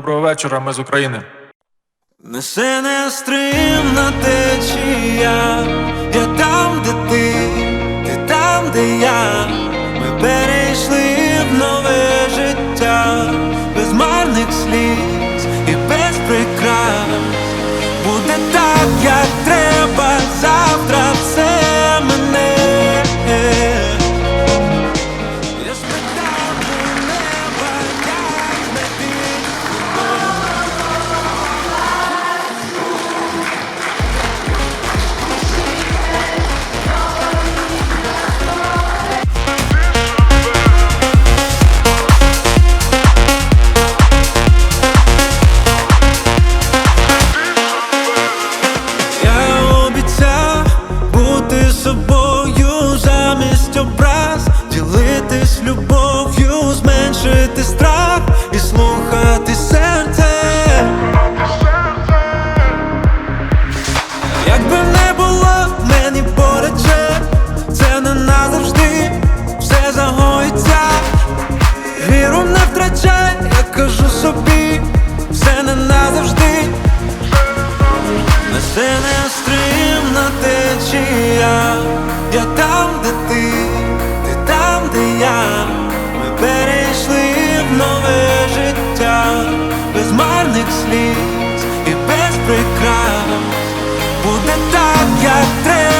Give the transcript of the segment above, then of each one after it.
Доброго вечора, ми з України. Несе нестримна течія, я там, де ти, ти там, де я. Ми перейшли в нове життя, без марних сліз і без прикрас. Буде так, як зменшити страх і слухати серце. Якби не було мені поряд же, це не назавжди, все загоїться. Віру не втрачай, я кажу собі, все не назавжди. Несе нестримна течія, я нове життя, без марних сліз і без прикрас. Буде так, як треба,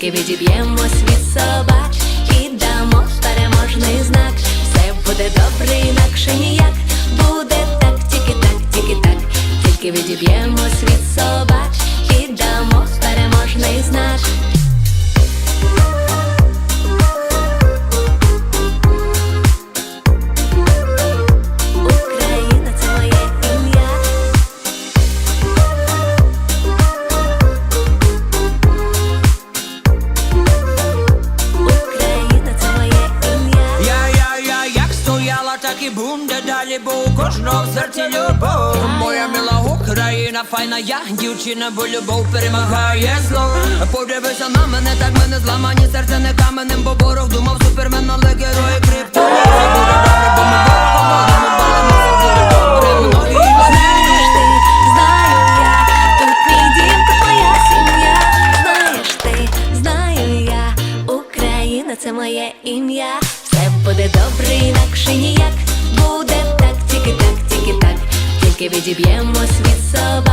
тільки відіб'ємось від собак і дамо так і буде далі, бо у кожного в серці любов. Моя мила Україна, файна я, дівчина, бо любов перемагає зло. Подивися на мене, так мене зламані серце не каменем, бо ворог думав супермен, але герої криптоні. Буде добре, бо ми відіб'ємось від собак